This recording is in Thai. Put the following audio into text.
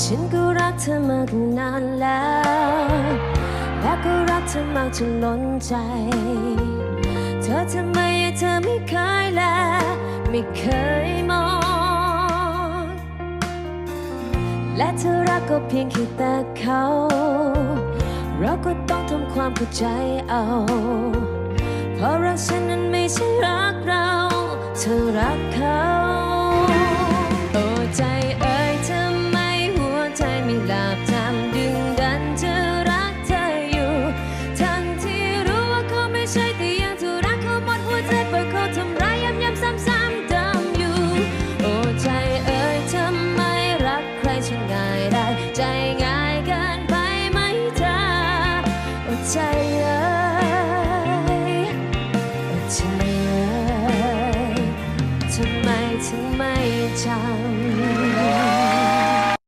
ฉันก็รักเธอมาตั้งนานแล้ว และก็รักเธอมากจนล้นใจ เธอทำไมเธอไม่เคยแลไม่เคยมอง และเธอรักก็เพียงแค่แต่เขา เราก็ต้องทำความเข้าใจเอา เพราะรักฉันนั้นไม่ใช่รักเรา เธอรักเขา ใช่แต่ยังถูกรักเขาหมดหัวใจปล่อยเขาทำร้ายย้ำย้ำซ้ำซ้ำดิมอยู่ โอ้ใจเอ่ยทำไมรักใครช่างง่ายได้ ใจง่ายเกินไปไหมเธอโอ้ใจเอ่ยโอ้ใจเอ่ยทำไมถึงไม่จำ